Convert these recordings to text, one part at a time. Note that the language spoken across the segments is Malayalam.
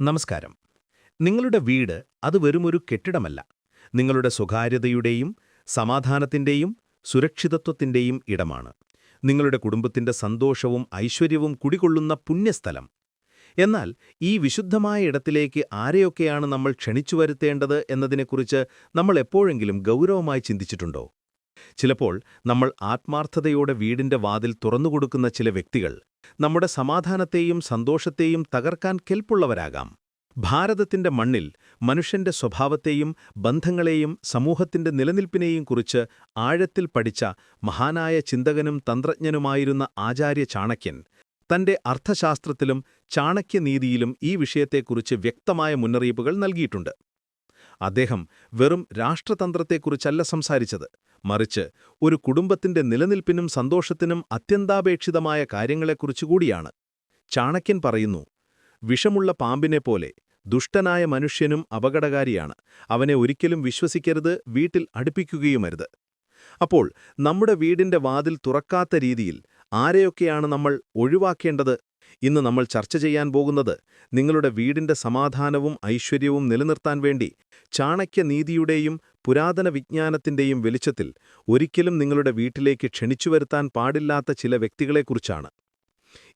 നമസ്കാരം. നിങ്ങളുടെ വീട് അത് വെറുമൊരു കെട്ടിടമല്ല. നിങ്ങളുടെ സ്വകാര്യതയുടെയും സമാധാനത്തിന്റെയും സുരക്ഷിതത്വത്തിന്റെയും ഇടമാണ്. നിങ്ങളുടെ കുടുംബത്തിന്റെ സന്തോഷവും ഐശ്വര്യവും കുടികൊള്ളുന്ന പുണ്യസ്ഥലം. എന്നാൽ ഈ വിശുദ്ധമായ ഇടത്തിലേക്ക് ആരെയൊക്കെയാണ് നമ്മൾ ക്ഷണിച്ചു വരുത്തേണ്ടത് എന്നതിനെക്കുറിച്ച് നമ്മൾ എപ്പോഴെങ്കിലും ഗൗരവമായി ചിന്തിച്ചിട്ടുണ്ടോ? ചിലപ്പോൾ നമ്മൾ ആത്മാർത്ഥതയോടെ വീടിന്റെ വാതിൽ തുറന്നുകൊടുക്കുന്ന ചില വ്യക്തികൾ നമ്മുടെ സമാധാനത്തെയും സന്തോഷത്തെയും തകർക്കാൻ കെൽപ്പുള്ളവരാകാം. ഭാരതത്തിന്റെ മണ്ണിൽ മനുഷ്യന്റെ സ്വഭാവത്തെയും ബന്ധങ്ങളെയും സമൂഹത്തിന്റെ നിലനിൽപ്പിനെയും കുറിച്ച് ആഴത്തിൽ പഠിച്ച മഹാനായ ചിന്തകനും തന്ത്രജ്ഞനുമായിരുന്ന ആചാര്യ ചാണക്യൻ തന്റെ അർത്ഥശാസ്ത്രത്തിലും ചാണക്യനീതിയിലും ഈ വിഷയത്തെക്കുറിച്ച് വ്യക്തമായ മുന്നറിയിപ്പുകൾ നൽകിയിട്ടുണ്ട്. അദ്ദേഹം വെറും രാഷ്ട്രതന്ത്രത്തെക്കുറിച്ചല്ല സംസാരിച്ചത്. മറിച്ച് ഒരു കുടുംബത്തിന്റെ നിലനിൽപ്പിനും സന്തോഷത്തിനും അത്യന്താപേക്ഷിതമായ കാര്യങ്ങളെക്കുറിച്ചുകൂടിയാണ്. ചാണക്യൻ പറയുന്നു വിഷമുള്ള പാമ്പിനെ പോലെ ദുഷ്ടനായ മനുഷ്യനും അപകടകാരിയാണ്. അവനെ ഒരിക്കലും വിശ്വസിക്കരുത് വീട്ടിൽ അടുപ്പിക്കുകയുമരുത്. അപ്പോൾ നമ്മുടെ വീടിന്റെ വാതിൽ തുറക്കാത്ത രീതിയിൽ ആരെയൊക്കെയാണ് നമ്മൾ ഒഴിവാക്കേണ്ടത്? ഇന്ന് നമ്മൾ ചർച്ച ചെയ്യാൻ പോകുന്നത് നിങ്ങളുടെ വീടിന്റെ സമാധാനവും ഐശ്വര്യവും നിലനിർത്താൻ വേണ്ടി ചാണക്യനീതിയുടെയും പുരാതന വിജ്ഞാനത്തിന്റെയും വെളിച്ചത്തിൽ ഒരിക്കലും നിങ്ങളുടെ വീട്ടിലേക്ക് ക്ഷണിച്ചു വരുത്താൻ പാടില്ലാത്ത ചില വ്യക്തികളെക്കുറിച്ചാണ്.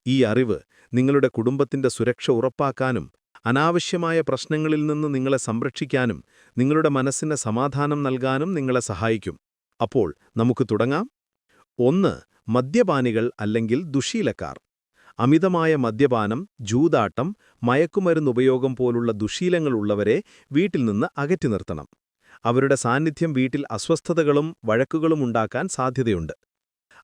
ഈ അറിവ് നിങ്ങളുടെ കുടുംബത്തിന്റെ സുരക്ഷ ഉറപ്പാക്കാനും അനാവശ്യമായ പ്രശ്നങ്ങളിൽ നിന്ന് നിങ്ങളെ സംരക്ഷിക്കാനും നിങ്ങളുടെ മനസ്സിന് സമാധാനം നൽകാനും നിങ്ങളെ സഹായിക്കും. അപ്പോൾ നമുക്ക് തുടങ്ങാം. ഒന്ന് മദ്യപാനികൾ അല്ലെങ്കിൽ ദുശീലക്കാർ. അമിതമായ മദ്യപാനം ജൂതാട്ടം മയക്കുമരുന്നുപയോഗം പോലുള്ള ദുശീലങ്ങളുള്ളവരെ വീട്ടിൽ നിന്ന് അകറ്റി നിർത്തണം. അവരുടെ സാന്നിധ്യം വീട്ടിൽ അസ്വസ്ഥതകളും വഴക്കുകളും ഉണ്ടാക്കാൻ സാധ്യതയുണ്ട്.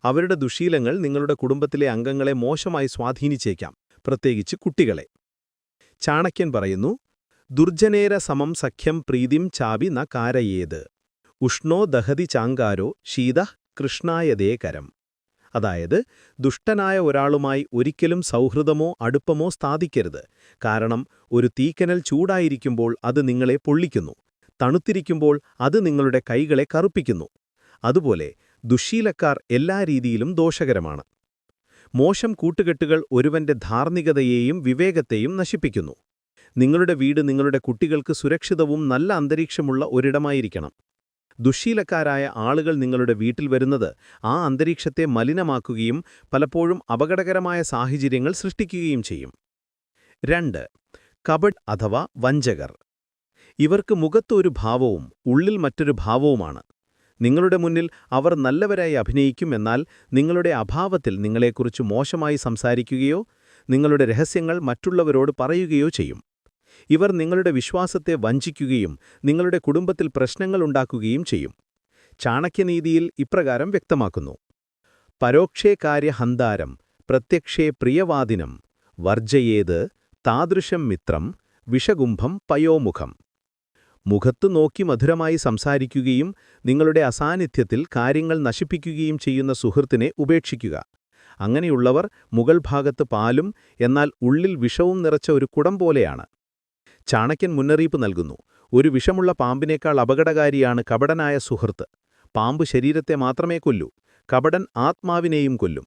അവരുടെ ദുശീലങ്ങൾ നിങ്ങളുടെ കുടുംബത്തിലെ അംഗങ്ങളെ മോശമായി സ്വാധീനിച്ചേക്കാം പ്രത്യേകിച്ച് കുട്ടികളെ. ചാണക്യൻ പറയുന്നു ദുർജനേര സമം സഖ്യം പ്രീതിം ചാവി ന കാരയേത്. ഉഷ്ണോ ദഹതി ചാങ്കാരോ ശീത കൃഷ്ണായതേ കരം. അതായത് ദുഷ്ടനായ ഒരാളുമായി ഒരിക്കലും സൗഹൃദമോ അടുപ്പമോ സ്ഥാപിക്കരുത്. കാരണം ഒരു തീക്കനൽ ചൂടായിരിക്കുമ്പോൾ അത് നിങ്ങളെ പൊള്ളിക്കുന്നു. തണുത്തിരിക്കുമ്പോൾ അത് നിങ്ങളുടെ കൈകളെ കറുപ്പിക്കുന്നു. അതുപോലെ ദുശീലക്കാർ എല്ലാ രീതിയിലും ദോഷകരമാണ്. മോശം കൂട്ടുകെട്ടുകൾ ഒരുവന്റെ ധാർമ്മികതയെയും വിവേകത്തെയും നശിപ്പിക്കുന്നു. നിങ്ങളുടെ വീട് നിങ്ങളുടെ കുട്ടികൾക്ക് സുരക്ഷിതവും നല്ല അന്തരീക്ഷമുള്ള ഒരിടമായിരിക്കണം. ദുശ്ശീലക്കാരായ ആളുകൾ നിങ്ങളുടെ വീട്ടിൽ വരുന്നത് ആ അന്തരീക്ഷത്തെ മലിനമാക്കുകയും പലപ്പോഴും അപകടകരമായ സാഹചര്യങ്ങൾ സൃഷ്ടിക്കുകയും ചെയ്യും. രണ്ട് കബഡ് അഥവാ വഞ്ചകർ. ഇവർക്ക് മുഖത്ത് ഒരു ഭാവവും ഉള്ളിൽ മറ്റൊരു ഭാവവുമാണ്. നിങ്ങളുടെ മുന്നിൽ അവർ നല്ലവരായി അഭിനയിക്കും എന്നാൽ നിങ്ങളുടെ അഭാവത്തിൽ നിങ്ങളെക്കുറിച്ച് മോശമായി സംസാരിക്കുകയോ നിങ്ങളുടെ രഹസ്യങ്ങൾ മറ്റുള്ളവരോട് പറയുകയോ ചെയ്യും. ഇവർ നിങ്ങളുടെ വിശ്വാസത്തെ വഞ്ചിക്കുകയും നിങ്ങളുടെ കുടുംബത്തിൽ പ്രശ്നങ്ങൾ ഉണ്ടാക്കുകയും ചെയ്യും. ചാണക്യനീതിയിൽ ഇപ്രകാരം വ്യക്തമാക്കുന്നു. പരോക്ഷേ കാര്യഹന്താരം പ്രത്യക്ഷേ പ്രിയവാദിനം വർജയേത് താദൃശം മിത്രം വിഷകുംഭം പയോമുഖം. മുഖത്തു നോക്കി മധുരമായി സംസാരിക്കുകയും നിങ്ങളുടെ അസാന്നിധ്യത്തിൽ കാര്യങ്ങൾ നശിപ്പിക്കുകയും ചെയ്യുന്ന സുഹൃത്തിനെ ഉപേക്ഷിക്കുക. അങ്ങനെയുള്ളവർ മുകൾ ഭാഗത്ത് പാലും എന്നാൽ ഉള്ളിൽ വിഷവും നിറച്ച ഒരു കുടം പോലെയാണ്. ചാണക്യൻ മുന്നറിയിപ്പ് നൽകുന്നു ഒരു വിഷമുള്ള പാമ്പിനേക്കാൾ അപകടകാരിയാണ് കപടനായ സുഹൃത്ത്. പാമ്പ് ശരീരത്തെ മാത്രമേ കൊല്ലൂ കപടൻ ആത്മാവിനെയും കൊല്ലും.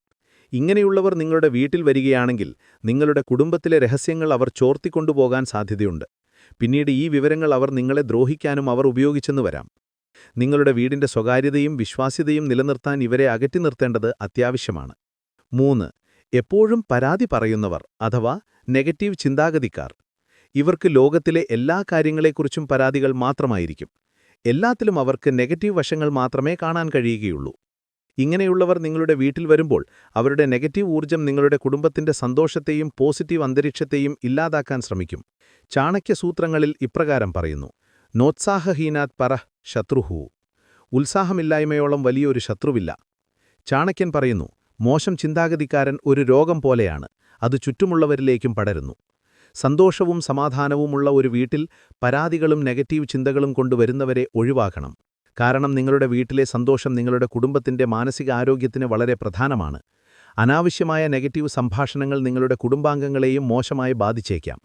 ഇങ്ങനെയുള്ളവർ നിങ്ങളുടെ വീട്ടിൽ വരികയാണെങ്കിൽ നിങ്ങളുടെ കുടുംബത്തിലെ രഹസ്യങ്ങൾ അവർ ചോർത്തിക്കൊണ്ടുപോകാൻ സാധ്യതയുണ്ട്. പിന്നീട് ഈ വിവരങ്ങൾ അവർ നിങ്ങളെ ദ്രോഹിക്കാനും അവർ ഉപയോഗിച്ചെന്ന് വരാം. നിങ്ങളുടെ വീടിന്റെ സ്വകാര്യതയും വിശ്വാസ്യതയും നിലനിർത്താൻ ഇവരെ അകറ്റി നിർത്തേണ്ടത് അത്യാവശ്യമാണ്. മൂന്ന് എപ്പോഴും പരാതി പറയുന്നവർ അഥവാ നെഗറ്റീവ് ചിന്താഗതിക്കാർ. ഇവർക്ക് ലോകത്തിലെ എല്ലാ കാര്യങ്ങളെക്കുറിച്ചും പരാതികൾ മാത്രമായിരിക്കും. എല്ലാത്തിലും അവർക്ക് നെഗറ്റീവ് വശങ്ങൾ മാത്രമേ കാണാൻ കഴിയുകയുള്ളൂ. ഇങ്ങനെയുള്ളവർ നിങ്ങളുടെ വീട്ടിൽ വരുമ്പോൾ അവരുടെ നെഗറ്റീവ് ഊർജം നിങ്ങളുടെ കുടുംബത്തിന്റെ സന്തോഷത്തെയും പോസിറ്റീവ് അന്തരീക്ഷത്തെയും ഇല്ലാതാക്കാൻ ശ്രമിക്കും. ചാണക്യസൂത്രങ്ങളിൽ ഇപ്രകാരം പറയുന്നു നോത്സാഹഹീനാത് പറ ശത്രുഹു. ഉത്സാഹമില്ലായ്മയോളം വലിയൊരു ശത്രുവില്ല. ചാണക്യൻ പറയുന്നു മോശം ചിന്താഗതിക്കാരൻ ഒരു രോഗം പോലെയാണ് അത് ചുറ്റുമുള്ളവരിലേക്കും പടരുന്നു. സന്തോഷവും സമാധാനവുമുള്ള ഒരു വീട്ടിൽ പരാതികളും നെഗറ്റീവ് ചിന്തകളും കൊണ്ടുവരുന്നവരെ ഒഴിവാക്കണം. കാരണം നിങ്ങളുടെ വീട്ടിലെ സന്തോഷം നിങ്ങളുടെ കുടുംബത്തിന്റെ മാനസികാരോഗ്യത്തിന് വളരെ പ്രധാനമാണ്. അനാവശ്യമായ നെഗറ്റീവ് സംഭാഷണങ്ങൾ നിങ്ങളുടെ കുടുംബാംഗങ്ങളെയും മോശമായി ബാധിച്ചേക്കാം.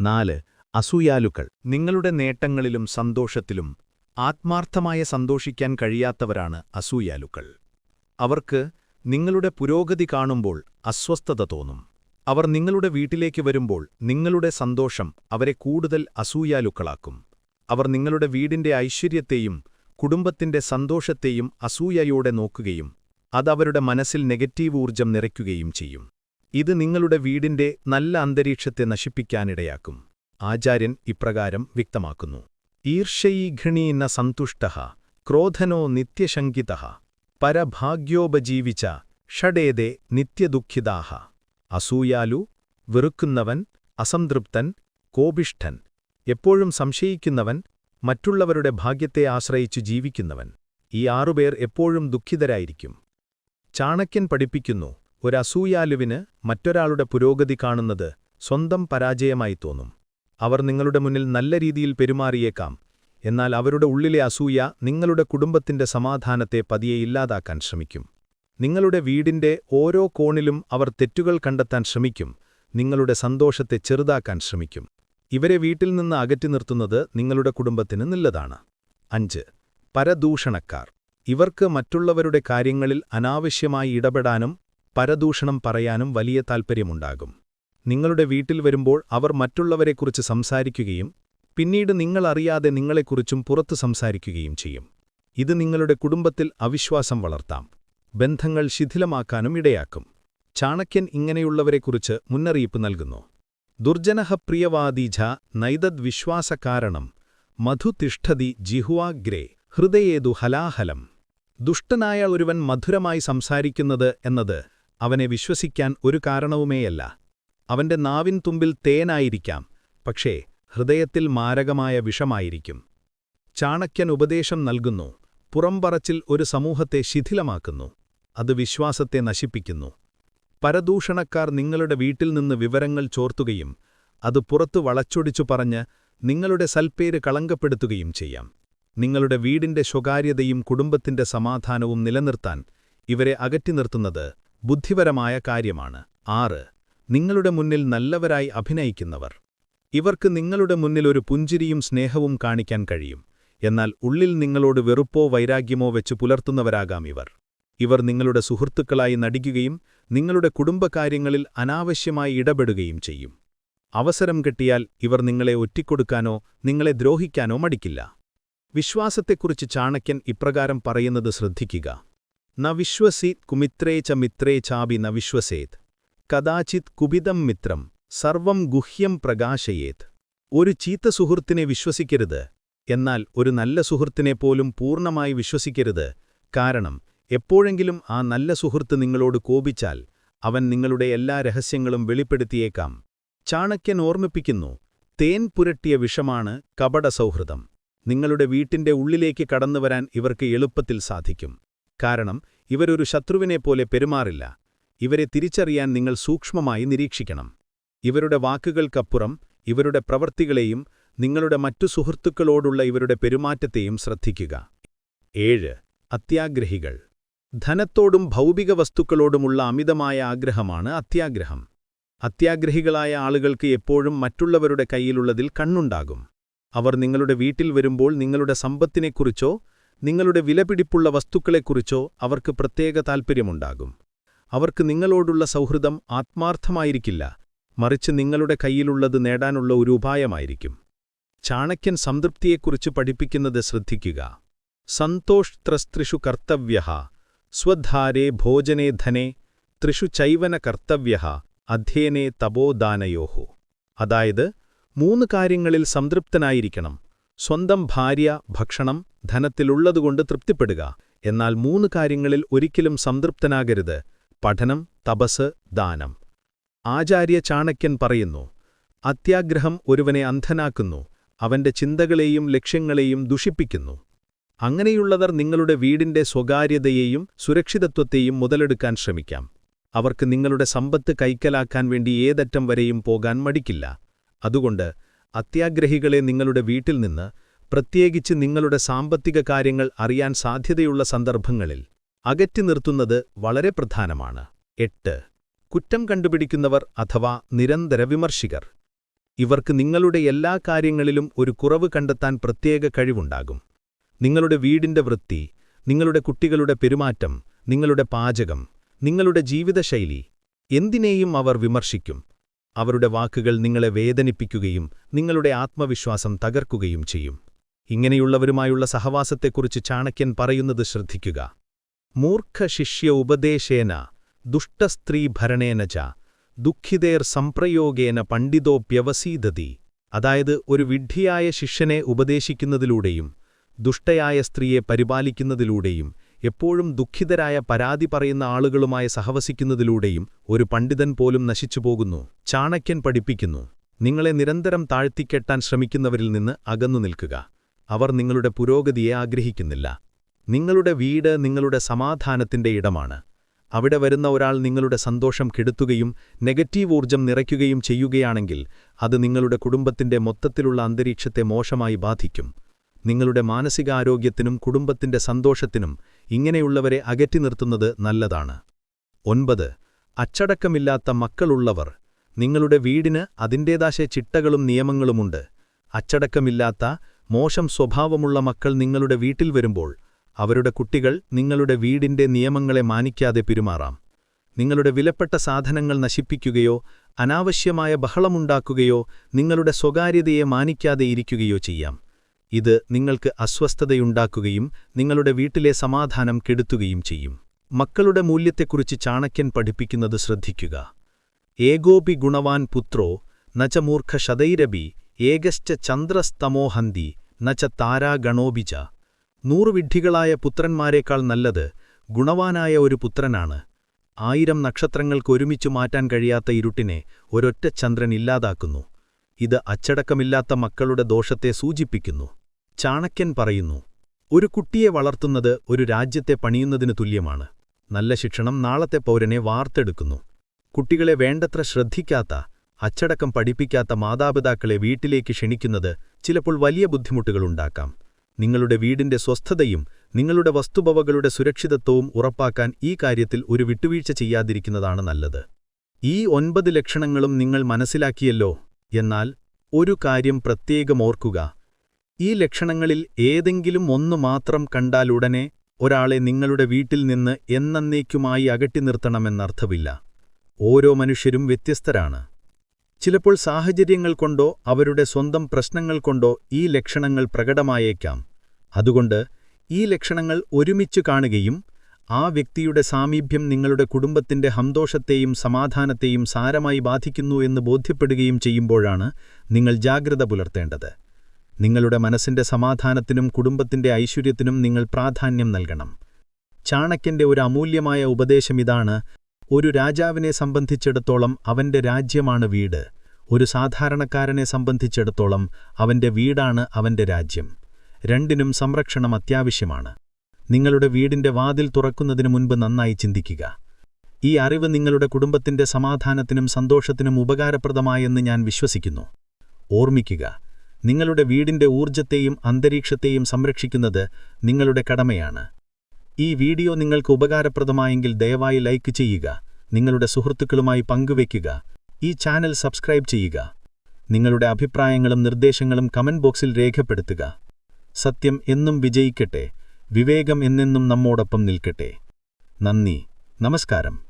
നാല് അസൂയാലുക്കൾ. നിങ്ങളുടെ നേട്ടങ്ങളിലും സന്തോഷത്തിലും ആത്മാർത്ഥമായ സന്തോഷിക്കാൻ കഴിയാത്തവരാണ് അസൂയാലുക്കൾ. അവർക്ക് നിങ്ങളുടെ പുരോഗതി കാണുമ്പോൾ അസ്വസ്ഥത തോന്നും. അവർ നിങ്ങളുടെ വീട്ടിലേക്ക് വരുമ്പോൾ നിങ്ങളുടെ സന്തോഷം അവരെ കൂടുതൽ അസൂയാലുക്കളാക്കും. അവർ നിങ്ങളുടെ വീടിന്റെ ഐശ്വര്യത്തെയും കുടുംബത്തിന്റെ സന്തോഷത്തെയും അസൂയയോടെ നോക്കുകയും അതവരുടെ മനസ്സിൽ നെഗറ്റീവ് ഊർജം നിറയ്ക്കുകയും ചെയ്യും. ഇത് നിങ്ങളുടെ വീടിന്റെ നല്ല അന്തരീക്ഷത്തെ നശിപ്പിക്കാനിടയാക്കും. ആചാര്യൻ ഇപ്രകാരം വ്യക്തമാക്കുന്നു. ഈർഷയീഘണീന സന്തുഷ്ട ക്രോധനോ നിത്യശങ്കിത പരഭാഗ്യോപജീവിച്ച ഷഡേതേ നിത്യദുഃഖിതാഹ അസൂയാലു വെറുക്കുന്നവൻ അസംതൃപ്തൻ കോപിഷ്ഠൻ എപ്പോഴും സംശയിക്കുന്നവൻ മറ്റുള്ളവരുടെ ഭാഗ്യത്തെ ആശ്രയിച്ചു ജീവിക്കുന്നവൻ. ഈ ആറുപേർ എപ്പോഴും ദുഃഖിതരായിരിക്കും. ചാണക്യൻ പഠിപ്പിക്കുന്നു ഒരു ഒരസൂയാലുവിന് മറ്റൊരാളുടെ പുരോഗതി കാണുന്നത് സ്വന്തം പരാജയമായി തോന്നും. അവർ നിങ്ങളുടെ മുന്നിൽ നല്ല രീതിയിൽ പെരുമാറിയേക്കാം. എന്നാൽ അവരുടെ ഉള്ളിലെ അസൂയ നിങ്ങളുടെ കുടുംബത്തിന്റെ സമാധാനത്തെ പതിയെ ഇല്ലാതാക്കാൻ ശ്രമിക്കും. നിങ്ങളുടെ വീടിന്റെ ഓരോ കോണിലും അവർ തെറ്റുകൾ കണ്ടെത്താൻ ശ്രമിക്കും. നിങ്ങളുടെ സന്തോഷത്തെ ചെറുതാക്കാൻ ശ്രമിക്കും. ഇവരെ വീട്ടിൽ നിന്ന് അകറ്റി നിർത്തുന്നത് നിങ്ങളുടെ കുടുംബത്തിന് നല്ലതാണ്. അഞ്ച്. പരദൂഷണക്കാർ. ഇവർക്ക് മറ്റുള്ളവരുടെ കാര്യങ്ങളിൽ അനാവശ്യമായി ഇടപെടാനും പരദൂഷണം പറയാനും വലിയ താൽപ്പര്യമുണ്ടാകും. നിങ്ങളുടെ വീട്ടിൽ വരുമ്പോൾ അവർ മറ്റുള്ളവരെക്കുറിച്ച് സംസാരിക്കുകയും പിന്നീട് നിങ്ങളറിയാതെ നിങ്ങളെക്കുറിച്ചും പുറത്തു സംസാരിക്കുകയും ചെയ്യും. ഇത് നിങ്ങളുടെ കുടുംബത്തിൽ അവിശ്വാസം വളർത്താം. ബന്ധങ്ങൾ ശിഥിലമാക്കാനും ഇടയാക്കും. ചാണക്യൻ ഇങ്ങനെയുള്ളവരെക്കുറിച്ച് മുന്നറിയിപ്പ് നൽകുന്നു. ദുർജനഃ പ്രിയവാദീജ നൈതദ്വിശ്വാസകാരണം മധുതിഷ്ഠതി ജിഹുവാഗ്രേ ഹൃദയേതു ഹലാഹലം. ദുഷ്ടനായ ഒരുവൻ മധുരമായി സംസാരിക്കുന്നത് എന്നത് അവനെ വിശ്വസിക്കാൻ ഒരു കാരണവുമേയല്ല. അവന്റെ നാവിൻ തുമ്പിൽ തേനായിരിക്കാം പക്ഷേ ഹൃദയത്തിൽ മാരകമായ വിഷമായിരിക്കും. ചാണക്യൻ ഉപദേശം നൽകുന്നു പുറംപറച്ചിൽ ഒരു സമൂഹത്തെ ശിഥിലമാക്കുന്നു അത് വിശ്വാസത്തെ നശിപ്പിക്കുന്നു. പരദൂഷണക്കാർ നിങ്ങളുടെ വീട്ടിൽ നിന്ന് വിവരങ്ങൾ ചോർത്തുകയും അത് പുറത്തു വളച്ചൊടിച്ചു പറഞ്ഞ് നിങ്ങളുടെ സൽപ്പേര് കളങ്കപ്പെടുത്തുകയും ചെയ്യാം. നിങ്ങളുടെ വീടിന്റെ സ്വകാര്യതയും കുടുംബത്തിന്റെ സമാധാനവും നിലനിർത്താൻ ഇവരെ അകറ്റി നിർത്തുന്നത് ബുദ്ധിപരമായ കാര്യമാണ്. ആറ് നിങ്ങളുടെ മുന്നിൽ നല്ലവരായി അഭിനയിക്കുന്നവർ. ഇവർക്ക് നിങ്ങളുടെ മുന്നിൽ ഒരു പുഞ്ചിരിയും സ്നേഹവും കാണിക്കാൻ കഴിയും. എന്നാൽ ഉള്ളിൽ നിങ്ങളോട് വെറുപ്പോ വൈരാഗ്യമോ വെച്ച് പുലർത്തുന്നവരാകാം ഇവർ. ഇവർ നിങ്ങളുടെ സുഹൃത്തുക്കളായി നടിക്കുകയും നിങ്ങളുടെ കുടുംബകാര്യങ്ങളിൽ അനാവശ്യമായി ഇടപെടുകയും ചെയ്യും. അവസരം കിട്ടിയാൽ ഇവർ നിങ്ങളെ ഒറ്റിക്കൊടുക്കാനോ നിങ്ങളെ ദ്രോഹിക്കാനോ മടിക്കില്ല. വിശ്വാസത്തെക്കുറിച്ച് ചാണക്യൻ ഇപ്രകാരം പറയുന്നത് ശ്രദ്ധിക്കുക. ന വിശ്വസീത് കുമിത്രേ ച മിത്രേ ചാബി ന വിശ്വസേത്. കദാചിത് കുപിതം മിത്രം സർവം ഗുഹ്യം പ്രകാശയേത്. ഒരു ചീത്ത സുഹൃത്തിനെ വിശ്വസിക്കരുത്. എന്നാൽ ഒരു നല്ല സുഹൃത്തിനെ പോലും പൂർണമായി വിശ്വസിക്കരുത്. കാരണം എപ്പോഴെങ്കിലും ആ നല്ല സുഹൃത്ത് നിങ്ങളോട് കോപിച്ചാൽ അവൻ നിങ്ങളുടെ എല്ലാ രഹസ്യങ്ങളും വെളിപ്പെടുത്തിയേക്കാം. ചാണക്യൻ ഓർമ്മിപ്പിക്കുന്നു തേൻ പുരട്ടിയ വിഷമാണ് കപട സൗഹൃദം നിങ്ങളുടെ വീട്ടിന്റെ ഉള്ളിലേക്ക് കടന്നുവരാൻ ഇവർക്ക് എളുപ്പത്തിൽ സാധിക്കും. കാരണം ഇവരൊരു ശത്രുവിനെപ്പോലെ പെരുമാറില്ല. ഇവരെ തിരിച്ചറിയാൻ നിങ്ങൾ സൂക്ഷ്മമായി നിരീക്ഷിക്കണം. ഇവരുടെ വാക്കുകൾക്കപ്പുറം ഇവരുടെ പ്രവൃത്തികളെയും നിങ്ങളുടെ മറ്റു സുഹൃത്തുക്കളോടുള്ള ഇവരുടെ പെരുമാറ്റത്തെയും ശ്രദ്ധിക്കുക. ഏഴ്. അത്യാഗ്രഹികൾ. ധനത്തോടും ഭൗതിക വസ്തുക്കളോടുമുള്ള അമിതമായ ആഗ്രഹമാണ് അത്യാഗ്രഹം. അത്യാഗ്രഹികളായ ആളുകൾക്ക് എപ്പോഴും മറ്റുള്ളവരുടെ കയ്യിലുള്ളതിൽ കണ്ണുണ്ടാകും. അവർ നിങ്ങളുടെ വീട്ടിൽ വരുമ്പോൾ നിങ്ങളുടെ സമ്പത്തിനെക്കുറിച്ചോ നിങ്ങളുടെ വിലപിടിപ്പുള്ള വസ്തുക്കളെക്കുറിച്ചോ അവർക്ക് പ്രത്യേക താൽപ്പര്യമുണ്ടാകും. അവർക്ക് നിങ്ങളോടുള്ള സൗഹൃദം ആത്മാർത്ഥമായിരിക്കില്ല. മറിച്ച് നിങ്ങളുടെ കയ്യിലുള്ളത് നേടാനുള്ള ഒരു ഉപായമായിരിക്കും. ചാണക്യൻ സംതൃപ്തിയെക്കുറിച്ച് പഠിപ്പിക്കുന്നത് ശ്രദ്ധിക്കുക. സന്തോഷ് ത്രസ്ത്രിഷു കർത്തവ്യ സ്വധാരേ ഭോജനേ ധനെ ത്രിഷു ചൈവന കർത്തവ്യ അധ്യേനെ തപോദാനയോഹോ അതായത് മൂന്ന് കാര്യങ്ങളിൽ സംതൃപ്തനായിരിക്കണം. സ്വന്തം ഭാര്യ ഭക്ഷണം ധനത്തിലുള്ളതുകൊണ്ട് തൃപ്തിപ്പെടുക. എന്നാൽ മൂന്ന് കാര്യങ്ങളിൽ ഒരിക്കലും സംതൃപ്തനാകരുത്. പഠനം തപസ് ദാനം. ആചാര്യ ചാണക്യൻ പറയുന്നു അത്യാഗ്രഹം ഒരുവനെ അന്ധനാക്കുന്നു. അവന്റെ ചിന്തകളെയും ലക്ഷ്യങ്ങളെയും ദുഷിപ്പിക്കുന്നു. അങ്ങനെയുള്ളവർ നിങ്ങളുടെ വീടിന്റെ സ്വകാര്യതയെയും സുരക്ഷിതത്വത്തെയും മുതലെടുക്കാൻ ശ്രമിക്കാം. അവർക്ക് നിങ്ങളുടെ സമ്പത്ത് കൈക്കലാക്കാൻ വേണ്ടി ഏതറ്റം വരെയും പോകാൻ മടിക്കില്ല. അതുകൊണ്ട് അത്യാഗ്രഹികളെ നിങ്ങളുടെ വീട്ടിൽ നിന്ന് പ്രത്യേകിച്ച് നിങ്ങളുടെ സാമ്പത്തിക കാര്യങ്ങൾ അറിയാൻ സാധ്യതയുള്ള സന്ദർഭങ്ങളിൽ അകറ്റി നിർത്തുന്നത് വളരെ പ്രധാനമാണ്. എട്ട്. കുറ്റം കണ്ടുപിടിക്കുന്നവർ അഥവാ നിരന്തര വിമർശികർ. ഇവർക്ക് നിങ്ങളുടെ എല്ലാ കാര്യങ്ങളിലും ഒരു കുറവ് കണ്ടെത്താൻ പ്രത്യേക കഴിവുണ്ടാകും. നിങ്ങളുടെ വീടിന്റെ വൃത്തി നിങ്ങളുടെ കുട്ടികളുടെ പെരുമാറ്റം നിങ്ങളുടെ പാചകം നിങ്ങളുടെ ജീവിതശൈലി എന്തിനേയും അവർ വിമർശിക്കും. അവരുടെ വാക്കുകൾ നിങ്ങളെ വേദനിപ്പിക്കുകയും നിങ്ങളുടെ ആത്മവിശ്വാസം തകർക്കുകയും ചെയ്യും. ഇങ്ങനെയുള്ളവരുമായുള്ള സഹവാസത്തെക്കുറിച്ച് ചാണക്യൻ പറയുന്നത് ശ്രദ്ധിക്കുക. മൂർഖ ശിഷ്യ ഉപദേശേന ദുഷ്ടസ്ത്രീ ച ദുഃഖിതേർ സംപ്രയോഗേന പണ്ഡിതോപ്യവസീതതി. അതായത് ഒരു വിഡ്ഢിയായ ശിഷ്യനെ ഉപദേശിക്കുന്നതിലൂടെയും ദുഷ്ടയായ സ്ത്രീയെ പരിപാലിക്കുന്നതിലൂടെയും എപ്പോഴും ദുഃഖിതരായ പരാതി പറയുന്ന ആളുകളുമായി സഹവസിക്കുന്നതിലൂടെയും ഒരു പണ്ഡിതൻ പോലും നശിച്ചുപോകുന്നു ചാണക്യൻ പഠിപ്പിക്കുന്നു. നിങ്ങളെ നിരന്തരം താഴ്ത്തിക്കെട്ടാൻ ശ്രമിക്കുന്നവരിൽ നിന്ന് അകന്നു നിൽക്കുക. അവർ നിങ്ങളുടെ പുരോഗതിയെ ആഗ്രഹിക്കുന്നില്ല. നിങ്ങളുടെ വീട് നിങ്ങളുടെ സമാധാനത്തിന്റെ ഇടമാണ്. അവിടെ വരുന്ന ഒരാൾ നിങ്ങളുടെ സന്തോഷം കെടുത്തുകയും നെഗറ്റീവ് ഊർജം നിറയ്ക്കുകയും ചെയ്യുകയാണെങ്കിൽ അത് നിങ്ങളുടെ കുടുംബത്തിന്റെ മൊത്തത്തിലുള്ള അന്തരീക്ഷത്തെ മോശമായി ബാധിക്കും. നിങ്ങളുടെ മാനസികാരോഗ്യത്തിനും കുടുംബത്തിന്റെ സന്തോഷത്തിനും ഇങ്ങനെയുള്ളവരെ അകറ്റി നിർത്തുന്നത് നല്ലതാണ്. ഒൻപത് അച്ചടക്കമില്ലാത്ത മക്കളുള്ളവർ. നിങ്ങളുടെ വീടിന് അതിന്റേതാശ ചിട്ടകളും നിയമങ്ങളുമുണ്ട്. അച്ചടക്കമില്ലാത്ത മോശം സ്വഭാവമുള്ള മക്കൾ നിങ്ങളുടെ വീട്ടിൽ വരുമ്പോൾ അവരുടെ കുട്ടികൾ നിങ്ങളുടെ വീടിന്റെ നിയമങ്ങളെ മാനിക്കാതെ പെരുമാറാം. നിങ്ങളുടെ വിലപ്പെട്ട സാധനങ്ങൾ നശിപ്പിക്കുകയോ അനാവശ്യമായ ബഹളമുണ്ടാക്കുകയോ നിങ്ങളുടെ സ്വകാര്യതയെ മാനിക്കാതെ ഇരിക്കുകയോ ചെയ്യാം. ഇത് നിങ്ങൾക്ക് അസ്വസ്ഥതയുണ്ടാക്കുകയും നിങ്ങളുടെ വീട്ടിലെ സമാധാനം കെടുത്തുകയും ചെയ്യും. മക്കളുടെ മൂല്യത്തെക്കുറിച്ച് ചാണക്യൻ പഠിപ്പിക്കുന്നത് ശ്രദ്ധിക്കുക. ഏകോപി ഗുണവാൻ പുത്രോ നചമൂർഖ മൂർഖ ശതൈരബി ഏകശ്ച ചന്ദ്രസ്തമോഹന്തി നച്ച താരാഗണോപിച നൂറു വിഡ്ഢികളായ പുത്രന്മാരെക്കാൾ നല്ലത് ഗുണവാനായ ഒരു പുത്രനാണ്. ആയിരം നക്ഷത്രങ്ങൾക്കൊരുമിച്ചു മാറ്റാൻ കഴിയാത്ത ഇരുട്ടിനെ ഒരൊറ്റ ചന്ദ്രൻ ഇല്ലാതാക്കുന്നു. ഇത് അച്ചടക്കമില്ലാത്ത മക്കളുടെ ദോഷത്തെ സൂചിപ്പിക്കുന്നു. ചാണക്യൻ പറയുന്നു ഒരു കുട്ടിയെ വളർത്തുന്നത് ഒരു രാജ്യത്തെ പണിയുന്നതിനു തുല്യമാണ്. നല്ല ശിക്ഷണം നാളത്തെ പൗരനെ വാർത്തെടുക്കുന്നു. കുട്ടികളെ വേണ്ടത്ര ശ്രദ്ധിക്കാത്ത അച്ചടക്കം പഠിപ്പിക്കാത്ത മാതാപിതാക്കളെ വീട്ടിലേക്ക് ക്ഷണിക്കുന്നത് ചിലപ്പോൾ വലിയ ബുദ്ധിമുട്ടുകളുണ്ടാക്കാം നിങ്ങളുടെ വീടിന്റെ സ്വസ്ഥതയും നിങ്ങളുടെ വസ്തുഭവകളുടെ സുരക്ഷിതത്വവും ഉറപ്പാക്കാൻ ഈ കാര്യത്തിൽ ഒരു വിട്ടുവീഴ്ച ചെയ്യാതിരിക്കുന്നതാണ് നല്ലത്. ഈ ഒൻപത് ലക്ഷണങ്ങളും നിങ്ങൾ മനസ്സിലാക്കിയല്ലോ. എന്നാൽ ഒരു കാര്യം പ്രത്യേകം ഓർക്കുക. ഈ ലക്ഷണങ്ങളിൽ ഏതെങ്കിലും ഒന്നു മാത്രം കണ്ടാലുടനെ ഒരാളെ നിങ്ങളുടെ വീട്ടിൽ നിന്ന് എന്നേക്കുമായി അകറ്റി നിർത്തണമെന്നർത്ഥമില്ല. ഓരോ മനുഷ്യരും വ്യത്യസ്തരാണ്. ചിലപ്പോൾ സാഹചര്യങ്ങൾ കൊണ്ടോ അവരുടെ സ്വന്തം പ്രശ്നങ്ങൾ കൊണ്ടോ ഈ ലക്ഷണങ്ങൾ പ്രകടമായേക്കാം. അതുകൊണ്ട് ഈ ലക്ഷണങ്ങൾ ഒരുമിച്ചു കാണുകയും ആ വ്യക്തിയുടെ സാമീപ്യം നിങ്ങളുടെ കുടുംബത്തിന്റെ ഹന്തോഷത്തെയും സമാധാനത്തെയും സാരമായി ബാധിക്കുന്നു എന്ന് ബോധ്യപ്പെടുകയും ചെയ്യുമ്പോഴാണ് നിങ്ങൾ ജാഗ്രത പുലർത്തേണ്ടത്. നിങ്ങളുടെ മനസ്സിന്റെ സമാധാനത്തിനും കുടുംബത്തിന്റെ ഐശ്വര്യത്തിനും നിങ്ങൾ പ്രാധാന്യം നൽകണം. ചാണക്യന്റെ ഒരു അമൂല്യമായ ഉപദേശമിതാണ് ഒരു രാജാവിനെ സംബന്ധിച്ചിടത്തോളം അവന്റെ രാജ്യമാണ് വീട് ഒരു സാധാരണക്കാരനെ സംബന്ധിച്ചിടത്തോളം അവന്റെ വീടാണ് അവന്റെ രാജ്യം. രണ്ടിനും സംരക്ഷണം അത്യാവശ്യമാണ്. നിങ്ങളുടെ വീടിന്റെ വാതിൽ തുറക്കുന്നതിനു മുൻപ് നന്നായി ചിന്തിക്കുക. ഈ അറിവ് നിങ്ങളുടെ കുടുംബത്തിന്റെ സമാധാനത്തിനും സന്തോഷത്തിനും ഉപകാരപ്രദമായെന്ന് ഞാൻ വിശ്വസിക്കുന്നു. ഓർമ്മിക്കുക നിങ്ങളുടെ വീടിന്റെ ഊർജത്തെയും അന്തരീക്ഷത്തെയും സംരക്ഷിക്കുന്നത് നിങ്ങളുടെ കടമയാണ്. ഈ വീഡിയോ നിങ്ങൾക്ക് ഉപകാരപ്രദമായെങ്കിൽ ദയവായി ലൈക്ക് ചെയ്യുക നിങ്ങളുടെ സുഹൃത്തുക്കളുമായി പങ്കുവയ്ക്കുക ഈ ചാനൽ സബ്സ്ക്രൈബ് ചെയ്യുക നിങ്ങളുടെ അഭിപ്രായങ്ങളും നിർദ്ദേശങ്ങളും കമന്റ് ബോക്സിൽ രേഖപ്പെടുത്തുക. സത്യം എന്നും വിജയിക്കട്ടെ. വിവേകം എന്നെന്നും നമ്മോടൊപ്പം നിൽക്കട്ടെ. നന്ദി. നമസ്കാരം.